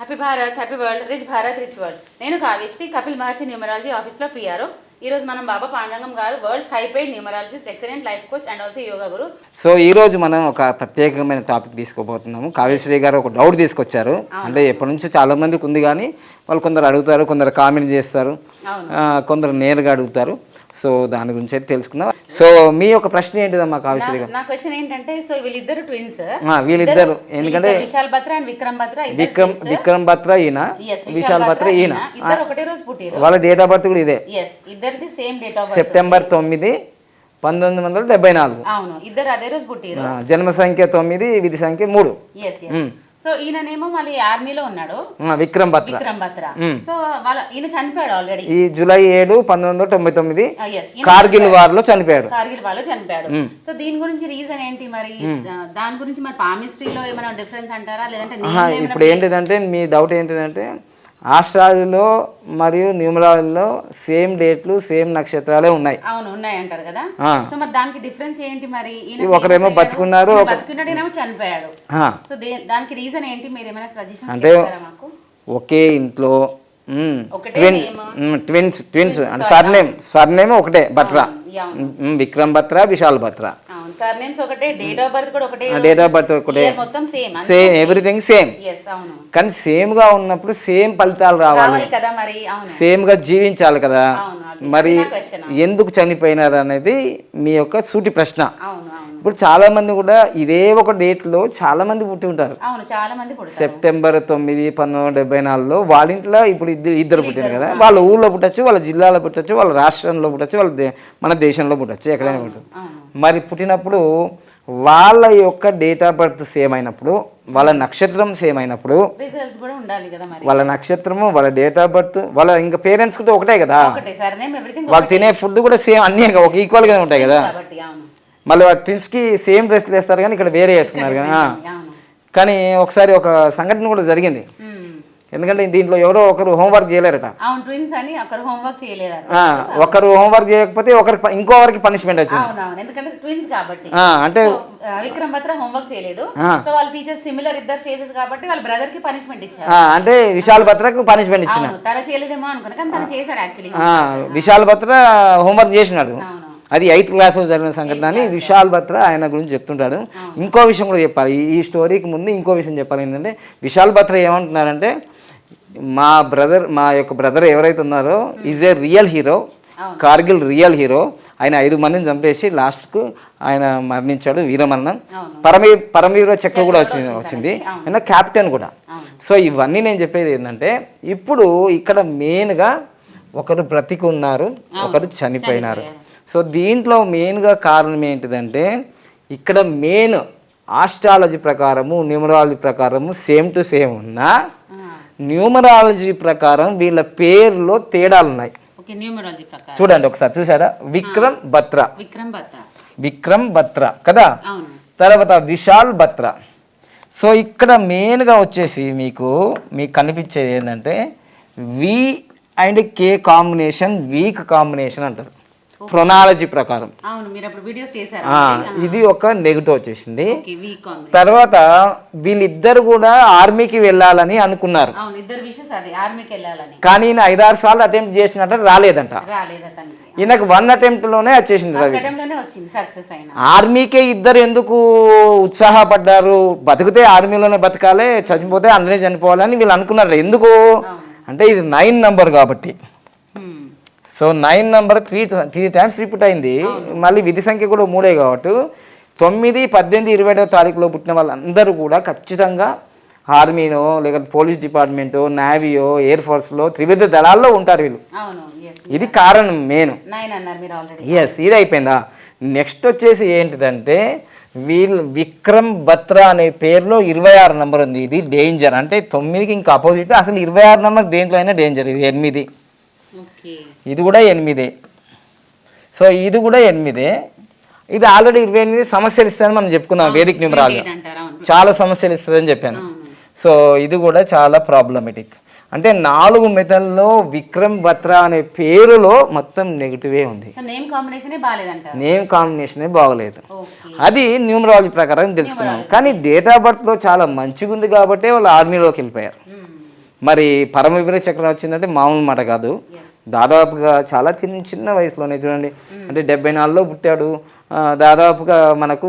Happy Bharat happy world rich Bharat rich world నేను Kavyasri Kapil Maharshi numerology ఆఫీస్లో PR ఈ రోజు మనం Baba Pandangam garu worlds high paid numerologist excellent life coach and also yoga guru so ఈ రోజు మనం ఒక ప్రత్యేకమైన టాపిక్ తీసుకోబోతున్నాము. కావ్యశ్రీ గారు ఒక డౌట్ తీసుకొచ్చారు. అంటే ఎప్పటి నుంచో చాలా మందికి ఉంది కానీ వాళ్ళు కొందరు అడుగుతారు కొందరు కామెంట్ చేస్తారు. కొందరు నేరుగా అడుగుతారు. సో దాని గురించి అయితే తెలుసుకుందాం. సో మీ యొక్క ప్రశ్న ఏంటిదమ్మా కావ్యశ్రీ గారు? నా క్వశ్చన్ ఏంటంటే సో వీళ్ళిద్దరు ట్విన్స్ వీళ్ళిద్దరు. ఎందుకంటే విశాల్ బత్ర అండ్ విక్రమ్ బత్ర విక్రమ్ విక్రమ్ బత్రా ఈయన విశాల్ బత్రా ఈయన. ఇద్దరు ఒకటే రోజు పుట్టిరు వాళ్ళ డేట్ ఆఫ్ బర్త్ కూడా ఇదే. ఎస్ ఇద్దరిది same date of birth September తొమ్మిది పంతొమ్మిది వందల డెబ్బై నాలుగు. అవును ఇద్దరు అదే రోజు పుట్టిరు జన్మ సంఖ్య తొమ్మిది విధి సంఖ్య మూడు. ఎస్ ఎస్ సో ఈయననేమో మళ్ళీ ఆర్మీలో ఉన్నాడు. విక్రమ్ బత్రా. విక్రమ్ బత్ర. సో వాళ్ళ ఈయన చనిపోయాడు ఆల్రెడీ ఈ జూలై ఏడు పంతొమ్మిది వందల తొంభై తొమ్మిది కార్గిల్ వార్లో చనిపోయాడు. కార్గిల్ వాళ్ళు చనిపోయాడు. సో దీని గురించి రీజన్ ఏంటి మరి? దాని గురించి మరి పామిస్ట్రీలో ఏమైనా డిఫరెన్స్ అంటారా? లేదంటే లో ఇప్పుడు ఏంటిదంటే మీ డౌట్ ఏంటిదంటే ఆస్ట్రాలియాలో మరియు న్యూమరాలలో సేమ్ డేట్లు సేమ్ నక్షత్రాలే ఉన్నాయి. అవును ఉన్నాయి అంటారు కదా. సో మరి దానికి డిఫరెన్స్ ఏంటి మరి? ఒకరేమో బతుకున్నారు, ఈయన ఒక- బతుకున్నాడు ఈయనేమో చనిపోయాడు సో దానికి రీజన్ ఏంటి? మీరు ఏమైనా సజెషన్ అంటే- ఒకే ఇంట్లో ట్విన్. ట్విన్స్ ట్విన్స్ అంటే సర్నేమ్ సర్నేమ్ ఒకటే ఉమ్, Vikram Batra Vishal Batra date of birth ఒకటే సేమ్ సేమ్ ఎవ్రీథింగ్ సేమ్ కానీ సేమ్గా ఉన్నప్పుడు సేమ్ ఫలితాలు రావాలి. అవును. సేమ్గా జీవించాలి కదా. మరి. ఎందుకు చనిపోయినారు అనేది మీ యొక్క సూటి ప్రశ్న. ఇప్పుడు చాలా మంది కూడా ఇదే ఒక డేట్లో చాలా మంది పుట్టి ఉంటారు. అవును చాలా మంది పుడతారు. సెప్టెంబర్ తొమ్మిది పంతొమ్మిది వందల డెబ్బై నాలుగులో వాళ్ళ ఇంట్లో ఇప్పుడు ఇద్దరు ఇద్దరు పుట్టారు కదా. వాళ్ళ ఊళ్ళో పుట్టచ్చు వాళ్ళ జిల్లాలో పుట్టచ్చు వాళ్ళ రాష్ట్రంలో పుట్టచ్చు వాళ్ళ మన దేశంలో పుట్టచ్చు ఎక్కడైనా పుట్టచ్చు. మరి పుట్టినప్పుడు వాళ్ళ యొక్క డేట్ ఆఫ్ బర్త్ సేమ్ అయినప్పుడు వాళ్ళ నక్షత్రం సేమ్ అయినప్పుడు వాళ్ళ నక్షత్రము వాళ్ళ డేట్ ఆఫ్ బర్త్ వాళ్ళ ఇంకా పేరెంట్స్ కూడా ఒకటే కదా. వాళ్ళు తినే ఫుడ్ కూడా సేమ్ అన్నీ ఒక ఈక్వల్గా ఉంటాయి కదా. మళ్ళీ ట్విన్స్కి సేమ్ డ్రెస్లు వేస్తారు కానీ ఇక్కడ వేరే వేసుకున్నారు కదా. అవును. కానీ ఒకసారి ఒక సంఘటన కూడా జరిగింది. ఎందుకంటే దీంట్లో ఎవరో ఒకరు హోంవర్క్ చేయలేరట. అవును ట్విన్స్ అని ఒకరు హోంవర్క్ ఒకరు చేయకపోతే ఒకరికి ప- ఇంకోవరికి పనిష్మెంట్ వచ్చింది. ఎందుకంటే ట్విన్స్ కాబట్టి. అంటే విక్రమ్ బత్ర హోంవర్క్ చేయలేదు. సో వాళ్ళ టీచర్స్ సిమిలర్ ఇద్దరు ఫేసెస్ కాబట్టి వాళ్ళ బ్రదర్కి పనిష్మెంట్ ఇచ్చారు. అంటే విశాల్ భద్రకు పనిష్మెంట్ ఇచ్చిన. తన చేయలేదేమో అనుకున్నా కానీ తను చేశాడు యాక్చువల్లీ. విశాల్ భద్ర హోంవర్క్ చేసినాడు. అది ఎయిత్ క్లాస్లో జరిగిన సంఘటన అని విశాల్ భద్ర ఆయన గురించి చెప్తుంటాడు. ఇంకో విషయం కూడా చెప్పాలి. ఈ- స్టోరీకి ముందు ఇంకో విషయం చెప్పాలి. ఏంటంటే విశాల్ భద్ర ఏమంటున్నారంటే మా బ్రదర్ మా యొక్క బ్రదర్ ఎవరైతే ఉన్నారో is a real hero Kargil real hero. ఆయన ఐదు మందిని చంపేసి లాస్ట్కు ఆయన మరణించాడు వీరమరణం. పరమీ పరమవీర చక్ర కూడా వచ్చింది వచ్చింది. ఆయన క్యాప్టెన్ కూడా. సో ఇవన్నీ నేను చెప్పేది ఏంటంటే ఇప్పుడు ఇక్కడ మెయిన్గా ఒకరు బ్రతికి ఉన్నారు ఒకరు చనిపోయినారు. సో దీంట్లో మెయిన్గా కారణం ఏంటిదంటే ఇక్కడ మెయిన్ ఆస్ట్రాలజీ ప్రకారము న్యూమరాలజీ ప్రకారము సేమ్ టు సేమ్ ఉన్నా న్యూమరాలజీ ప్రకారం వీళ్ళ పేర్లో తేడాలు ఉన్నాయి. చూడండి ఒకసారి చూసారా విక్రమ్ బత్రా. విక్రమ్ బత్ర. విక్రమ్ బత్రా కదా? తర్వాత విశాల్ బత్రా. సో ఇక్కడ మెయిన్గా వచ్చేసి మీకు మీకు కనిపించేది ఏంటంటే V and K combination weak combination అంటారు. ప్రొనాలజీ ప్రకారం. ఇది ఒక నెగిటివ్ వచ్చేసింది. తర్వాత వీళ్ళిద్దరు కూడా ఆర్మీకి వెళ్ళాలని అనుకున్నారు. కానీ ఈయన ఐదారు సార్లు అటెంప్ట్ చేసినట్టు రాలేదంట. ఈయనకు వన్లోనే వచ్చేసింది ఫస్ట్లోనే అయిన. ఆర్మీకే ఇద్దరు ఎందుకు ఉత్సాహపడ్డారు? బతికితే ఆర్మీలోనే బతకాలి చచ్చిపోతే అందులో చనిపోవాలని వీళ్ళు అనుకున్నారు ఎందుకు? అంటే ఇది నైన్ నంబర్ కాబట్టి. So nine number three three times repeat అయింది. మళ్ళీ విధి సంఖ్య కూడా మూడే కాబట్టి తొమ్మిది పద్దెనిమిది ఇరవై ఐదవ తారీఖులో పుట్టిన వాళ్ళందరూ కూడా ఖచ్చితంగా ఆర్మీనో లేకపోతే పోలీస్ డిపార్ట్మెంటో నేవీయో ఎయిర్ ఫోర్స్లో త్రివిధ దళాల్లో ఉంటారు వీళ్ళు. ఇది కారణం మెయిన్. ఎస్ ఇది అయిపోయిందా? నెక్స్ట్ వచ్చేసి ఏంటిదంటే వీళ్ళు విక్రమ్ బత్రా అనే పేరులో ఇరవై ఆరు నెంబర్ ఉంది. ఇది డేంజర్ అంటే తొమ్మిదికి ఇంకా అపోజిట్ అసలు ఇరవై ఆరు నెంబర్ దేంట్లో అయినా డేంజర్ ఇది ఎనిమిది. ఇది కూడా ఎనిమిదే. సో ఇది కూడా ఎనిమిదే. ఇది ఆల్రెడీ ఇరవై ఎనిమిది సమస్యలు ఇస్తుందని మనం చెప్పుకున్నాం వేదిక అవును. చాలా సమస్యలు ఇస్తుందని చెప్పాను. సో ఇది కూడా చాలా ప్రాబ్లమెటిక్ అంటే నాలుగు మెథల్లో విక్రమ్ బత్రా అనే పేరులో మొత్తం నెగిటివే ఉంది. నేమ్ కాంబినేషనే బాగలేదు. అది న్యూమరాలజీ ప్రకారం తెలుసుకున్నాం. కానీ డేట్ ఆఫ్ బర్త్లో చాలా మంచిగా ఉంది కాబట్టి వాళ్ళు ఆర్మీలోకి వెళ్ళిపోయారు. Hmm. మరి పరమ విపరీత చక్రం వచ్చిందంటే మామూలు మాట కాదు. దాదాపుగా చాలా చిన్న చిన్న వయసులోనే చూడండి. అంటే డెబ్బై నాలుగులో పుట్టాడు. దాదాపుగా మనకు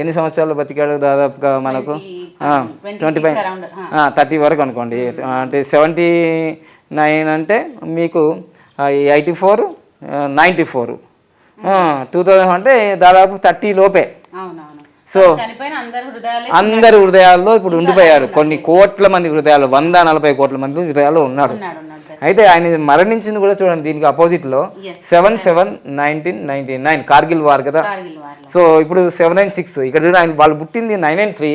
ఎన్ని సంవత్సరాలు బతికాడు? దాదాపుగా మనకు ట్వంటీ ఫైవ్ థర్టీ వరకు అనుకోండి. అంటే సెవెంటీ నైన్ అంటే మీకు eighty four ninety four. Two thousand అంటే దాదాపు థర్టీ లోపే. సో అందరి హృదయాలు అందరి హృదయాల్లో ఇప్పుడు ఉండిపోయారు. కొన్ని కోట్ల మంది హృదయాలు వంద నలభై కోట్ల మంది హృదయాల్లో ఉన్నాడు. అయితే ఆయన మరణించింది కూడా చూడండి దీనికి అపోజిట్లో. Seven seven nineteen ninety nine Kargil war కదా. సో ఇప్పుడు సెవెన్ అండ్ సిక్స్ ఇక్కడ చూడండి ఆయన వాళ్ళు పుట్టింది nine and three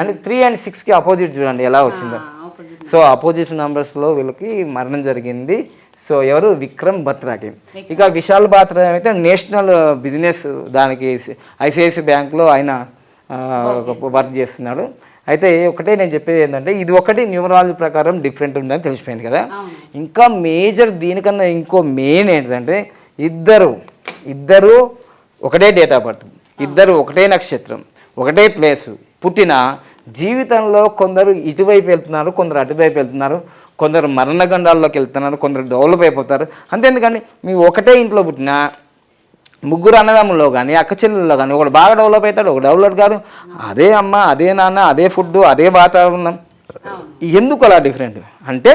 and three and సిక్స్కి అపోజిట్ చూడండి ఎలా వచ్చిందో. ఆపోజిట్ సో అపోజిట్ నంబర్స్లో వీళ్ళకి మరణం జరిగింది. సో ఎవరు? విక్రమ్ బత్రాకి. ఇక విశాల్ బాత్రా అయితే నేషనల్ బిజినెస్ దానికి ఐసిఐసి బ్యాంక్లో ఆయన వర్క్ చేస్తున్నాడు. అయితే ఒకటే నేను చెప్పేది ఏంటంటే ఇది ఒకటి న్యూమరాలజీ ప్రకారం డిఫరెంట్ ఉందని తెలిసిపోయింది కదా. ఇంకా మేజర్ దీనికన్నా ఇంకో మెయిన్ ఏంటంటే ఇద్దరు ఇద్దరు ఒకటే డేట్ ఆఫ్ బర్త్ ఇద్దరు ఒకటే నక్షత్రం ఒకటే ప్లేసు పుట్టిన జీవితంలో కొందరు ఇటువైపు వెళ్తున్నారు కొందరు అటువైపు వెళ్తున్నారు కొందరు మరణగండాల్లోకి వెళ్తున్నారు కొందరు డెవలప్ అయిపోతారు. అంతేందుకండి మీ ఒకటే ఇంట్లో పుట్టిన ముగ్గురు అన్నదమ్ముల్లో కానీ అక్క చెల్లెల్లో కానీ ఒకడు బాగా డెవలప్ అవుతాడు ఒక డెవలప్ కాదు అదే అమ్మ అదే నాన్న అదే ఫుడ్ అదే వాతావరణం. ఎందుకు అలా డిఫరెంట్ అంటే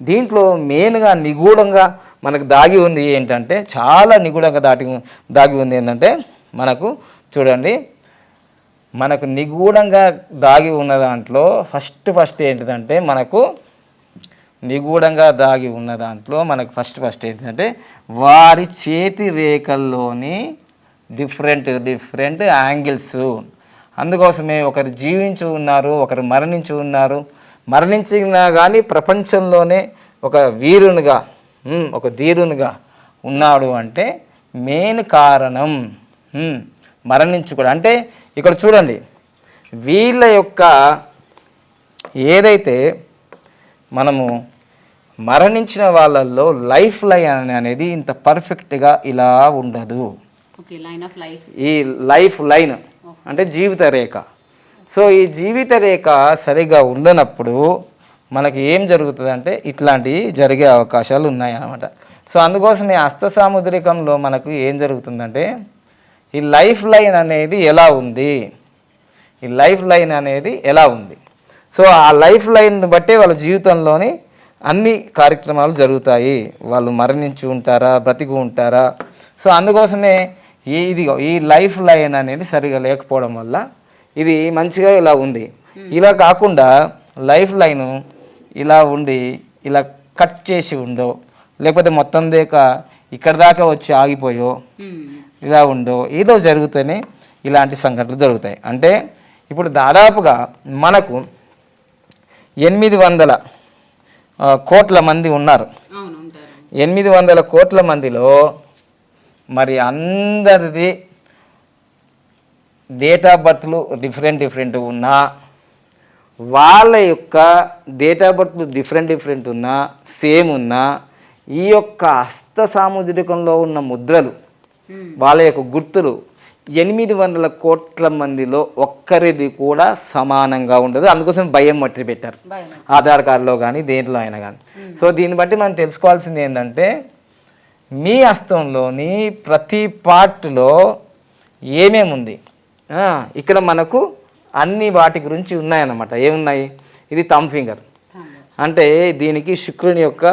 దీంట్లో మెయిన్గా నిగూఢంగా మనకు దాగి ఉంది ఏంటంటే చాలా నిగూఢంగా దాటి దాగి ఉంది ఏంటంటే మనకు చూడండి మనకు నిగూఢంగా దాగి ఉన్న దాంట్లో ఫస్ట్ ఫస్ట్ ఏంటిదంటే మనకు నిగూఢంగా దాగి ఉన్న దాంట్లో మనకు ఫస్ట్ ఫస్ట్ ఏంటంటే వారి చేతి రేఖల్లోని డిఫరెంట్ డిఫరెంట్ యాంగిల్స్ అందుకోసమే ఒకరు జీవించి ఉన్నారు ఒకరు మరణించి ఉన్నారు. మరణించినా కానీ ప్రపంచంలోనే ఒక వీరునిగా ఒక ధీరునిగా ఉన్నాడు అంటే మెయిన్ కారణం ఉమ్, మరణించుకోవడం. అంటే ఇక్కడ చూడండి వీళ్ళ యొక్క ఏదైతే మనము మరణించిన వాళ్ళల్లో లైఫ్ లైన్ అనేది ఇంత పర్ఫెక్ట్గా ఇలా ఉండదు. ఈ లైఫ్ లైన్ అంటే జీవిత రేఖ. సో ఈ జీవిత రేఖ సరిగా ఉండనప్పుడు మనకి ఏం జరుగుతుంది అంటే ఇట్లాంటివి జరిగే అవకాశాలు ఉన్నాయి అన్నమాట సో అందుకోసం ఈ హస్త సాముద్రికంలో మనకు ఏం జరుగుతుందంటే ఈ లైఫ్ లైన్ అనేది ఎలా ఉంది? ఈ లైఫ్ లైన్ అనేది ఎలా ఉంది? సో ఆ లైఫ్ లైన్ బట్టే వాళ్ళ జీవితంలోని అన్ని కార్యక్రమాలు జరుగుతాయి. వాళ్ళు మరణించి ఉంటారా? బ్రతికి ఉంటారా? సో అందుకోసమే ఈ ఇదిగో ఈ లైఫ్ లైన్ అనేది సరిగా లేకపోవడం వల్ల ఇది మంచిగా ఇలా ఉంది. ఇలా కాకుండా లైఫ్ లైన్ ఇలా ఉండి ఇలా కట్ చేసి ఉండో లేకపోతే మొత్తం దేక ఇక్కడ దాకా వచ్చి ఆగిపోయో ఇలా ఉండో ఏదో జరుగుతూనే ఇలాంటి సంఘటనలు జరుగుతాయి. అంటే ఇప్పుడు దాదాపుగా మనకు ఎనిమిది వందల కోట్ల మంది ఉన్నారు. ఎనిమిది వందల కోట్ల మందిలో మరి అందరిది డేట్ ఆఫ్ బర్త్లు డిఫరెంట్ డిఫరెంట్ ఉన్నా వాళ్ళ యొక్క date of birth different different ఉన్నా సేమ్ ఉన్నా ఈ యొక్క హస్త సాముద్రికంలో ఉన్న ముద్రలు వాళ్ళ యొక్క గుర్తులు ఎనిమిది వందల కోట్ల మందిలో ఒక్కరిది కూడా సమానంగా ఉండదు. అందుకోసం భయం మట్టి పెట్టారు. ఆధార్ కార్డులో కానీ దేంట్లో అయినా కానీ సో దీన్ని బట్టి మనం తెలుసుకోవాల్సింది ఏంటంటే మీ హస్తంలోని ప్రతి పార్ట్లో ఏమేమి ఉంది? ఇక్కడ మనకు అన్ని వాటి గురించి ఉన్నాయన్నమాట. ఏమున్నాయి? ఇది థమ్ ఫింగర్. అంటే దీనికి శుక్రుని యొక్క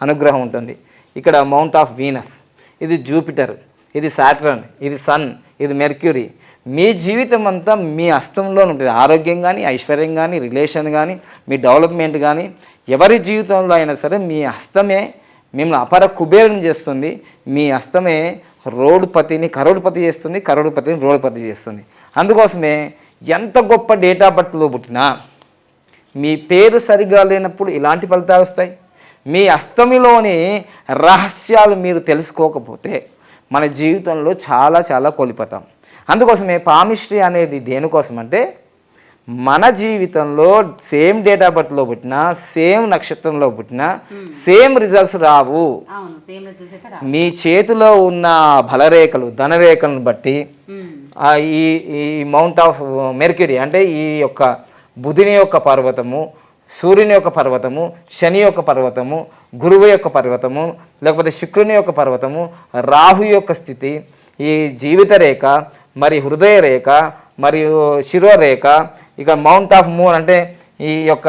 అనుగ్రహం ఉంటుంది. ఇక్కడ మౌంట్ ఆఫ్ వీనస్. ఇది జూపిటర్. ఇది సాటర్న్ ఇది సన్ ఇది మెర్క్యూరీ. మీ జీవితం అంతా మీ హస్తంలో ఉంటుంది. ఆరోగ్యం కానీ ఐశ్వర్యం కానీ రిలేషన్ కానీ మీ డెవలప్మెంట్ కానీ ఎవరి జీవితంలో అయినా సరే మీ హస్తమే మిమ్మల్ని అపర కుబేరం చేస్తుంది. మీ హస్తమే రోడ్పతిని కరోడుపతి చేస్తుంది కరోడుపతిని రోడ్పతి చేస్తుంది. అందుకోసమే ఎంత గొప్ప డేట్ ఆఫ్ బర్త్లో పుట్టినా మీ పేరు సరిగా లేనప్పుడు ఇలాంటి ఫలితాలు వస్తాయి. మీ అస్తమిలోని రహస్యాలు మీరు తెలుసుకోకపోతే మన జీవితంలో చాలా చాలా కోల్పోతాం. అందుకోసమే పామిస్ట్రీ అనేది దేనికోసం అంటే మన జీవితంలో సేమ్ డేట్ ఆఫ్ బర్త్లో పుట్టినా సేమ్ నక్షత్రంలో పుట్టినా సేమ్ రిజల్ట్స్ రావు. మీ చేతిలో ఉన్న బలరేఖలు ధనరేఖలను బట్టి ఈ ఈ మౌంట్ ఆఫ్ మెర్క్యూరీ అంటే ఈ యొక్క బుధిని యొక్క పర్వతము సూర్యుని యొక్క పర్వతము శని యొక్క పర్వతము గురువు యొక్క పర్వతము లేకపోతే శుక్రుని యొక్క పర్వతము రాహు యొక్క స్థితి ఈ జీవిత రేఖ మరి హృదయ రేఖ మరియు శిరోరేఖ ఇక మౌంట్ ఆఫ్ మూన్ అంటే ఈ యొక్క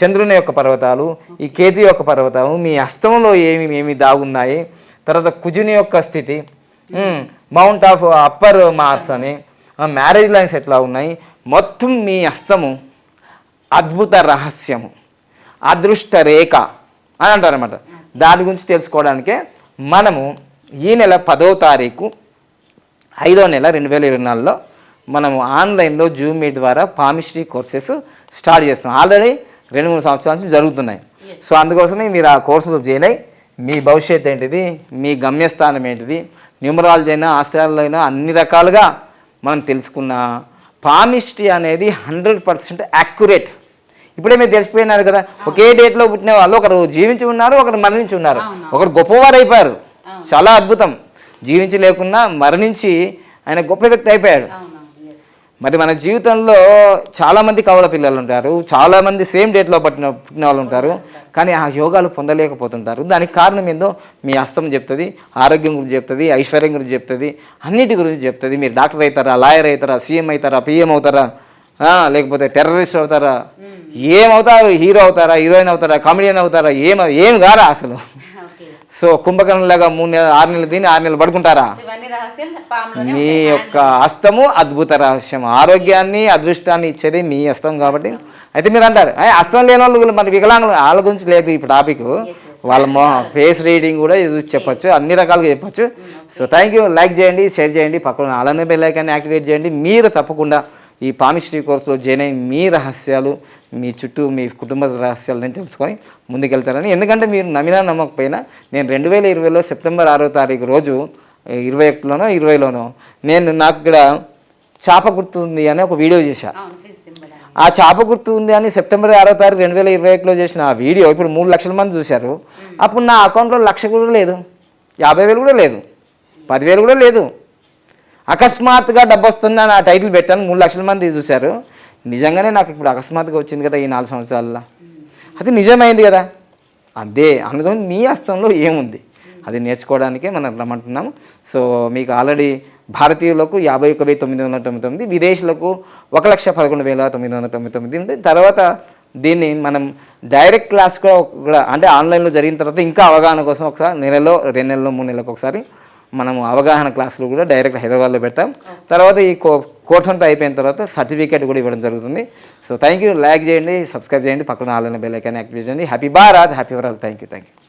చంద్రుని యొక్క పర్వతాలు ఈ కేతు యొక్క పర్వతాలు మీ హస్తంలో ఏమి ఏమి దాగున్నాయి? తర్వాత కుజుని యొక్క స్థితి మౌంట్ ఆఫ్ అప్పర్ మార్స్ అని మ్యారేజ్ లైన్స్ ఎట్లా ఉన్నాయి? మొత్తం మీ అస్తము అద్భుత రహస్యము అదృష్ట రేఖ అని అంటారనమాట దాని గురించి తెలుసుకోవడానికే మనము ఈ నెల పదో తారీఖు ఐదో నెల రెండు వేల ఇరవై నాలుగులో మనము ఆన్లైన్లో జూమ్ మీట్ ద్వారా పామిస్ట్రీ కోర్సెస్ స్టార్ట్ చేస్తున్నాం. ఆల్రెడీ రెండు మూడు సంవత్సరాల నుంచి జరుగుతున్నాయి. సో అందుకోసమే మీరు ఆ కోర్సులో జాయిన్ అయ్యి మీ భవిష్యత్ ఏంటిది? మీ గమ్యస్థానం ఏంటిది? న్యూమరాలజీ అయినా ఆస్ట్రాలజీ అయినా అన్ని రకాలుగా మనం తెలుసుకున్న పామిస్ట్రీ అనేది హండ్రెడ్ పర్సెంట్ యాక్యురేట్ ఇప్పుడే మీరు తెలిసిపోయినారు కదా. ఒకే డేట్లో పుట్టిన వాళ్ళు ఒకరు జీవించి ఉన్నారు ఒకరు మరణించి ఉన్నారు. ఒకరు గొప్పవారు అయిపోయారు చాలా అద్భుతం. జీవించి లేకున్నా మరణించి ఆయన గొప్ప వ్యక్తి అయిపోయాడు. మరి మన జీవితంలో చాలా మంది కవల పిల్లలు ఉంటారు. చాలా మంది సేమ్ డేట్లో పట్టిన పుట్టిన వాళ్ళు ఉంటారు. కానీ ఆ యోగాలు పొందలేకపోతుంటారు. దానికి కారణం ఏందో మీ హస్తం చెప్తుంది ఆరోగ్యం గురించి చెప్తుంది ఐశ్వర్యం గురించి చెప్తుంది అన్నిటి గురించి చెప్తుంది. మీరు డాక్టర్ అవుతారా లాయర్ అవుతారా సీఎం అవుతారా పిఎం అవుతారా? లేకపోతే టెర్రరిస్ట్ అవుతారా? ఏమవుతారు? హీరో అవుతారా? హీరోయిన్ అవుతారా? కామెడియన్ అవుతారా? ఏం ఏం కారా అసలు? సో కుంభకర్ణలాగా మూడు నెలలు ఆరు నెలలు తిని ఆరు నెలలు పడుకుంటారా? మీ. యొక్క హస్తము అద్భుత రహస్యం. ఆరోగ్యాన్ని అదృష్టాన్ని ఇచ్చేది మీ హస్తం కాబట్టి. అయితే మీరు అంటారు "అయ్, హస్తం లేని వాళ్ళు మరి వికలాంగులు వాళ్ళ గురించి లేదు ఇప్పుడు టాపిక్. వాళ్ళ మొ ఫేస్ రీడింగ్ కూడా చెప్పొచ్చు అన్ని రకాలుగా చెప్పొచ్చు. సో థ్యాంక్ యూ లైక్ చేయండి షేర్ చేయండి పక్కన అలానే బెల్ ఐకాన్ని యాక్టివేట్ చేయండి. మీరు తప్పకుండా ఈ పామిస్ట్రీ కోర్సులో జాయిన్ అయ్యి మీ రహస్యాలు మీ చుట్టూ మీ కుటుంబ రహస్యాలని తెలుసుకొని ముందుకెళ్తారని ఎందుకంటే మీరు నమ్మినా నమ్మకపోయినా నేను రెండు వేల ఇరవైలో సెప్టెంబర్ ఆరో తారీఖు రోజు ఇరవై ఒకటిలోనో ఇరవైలోనో నేను నాకు ఇక్కడ చేప గుర్తుంది అని ఒక వీడియో చేశా. ఆ చేప గుర్తు ఉంది అని సెప్టెంబర్ ఆరో తారీఖు రెండు వేల ఇరవై ఒకటిలో చేసిన ఆ వీడియో ఇప్పుడు మూడు లక్షల మంది చూశారు. అప్పుడు నా అకౌంట్లో లక్ష కూడా లేదు యాభై వేలు కూడా లేదు పదివేలు కూడా లేదు. అకస్మాత్తుగా డబ్బు వస్తుంది అని ఆ టైటిల్ పెట్టాను. మూడు లక్షల మంది చూశారు. నిజంగానే నాకు ఇప్పుడు అకస్మాత్తుగా వచ్చింది కదా ఈ నాలుగు సంవత్సరాల్లో. అది నిజమైంది కదా. అదే అందుకని మీ హస్తంలో ఏముంది? అది నేర్చుకోవడానికే మనం రమ్మంటున్నాము. సో మీకు ఆల్రెడీ భారతీయులకు యాభై ఒక వెయ్యి తొమ్మిది వందల తొంభై తొమ్మిది విదేశీయులకు ఒక లక్ష పదకొండు వేల తొమ్మిది వందల తొంభై తొమ్మిది ఉంది. తర్వాత దీన్ని మనం డైరెక్ట్ క్లాస్ కూడా కూడా అంటే ఆన్లైన్లో జరిగిన తర్వాత ఇంకా అవగాహన కోసం ఒకసారి నెలలో రెండు నెలలో మూడు నెలలకు ఒకసారి మనము అవగాహన క్లాసులు కూడా డైరెక్ట్ హైదరాబాద్లో పెడతాం. తర్వాత ఈ కోర్స్ అంతా అయిపోయిన తర్వాత సర్టిఫికేట్ కూడా ఇవ్వడం జరుగుతుంది. సో థ్యాంక్ యూ లైక్ చేయండి సబ్స్క్రైబ్ చేయండి పక్కన ఆన్లైన్ బెల్ ఐకాన్ యాక్టివేట్ చేయండి. Happy Bharat happy world thank you thank you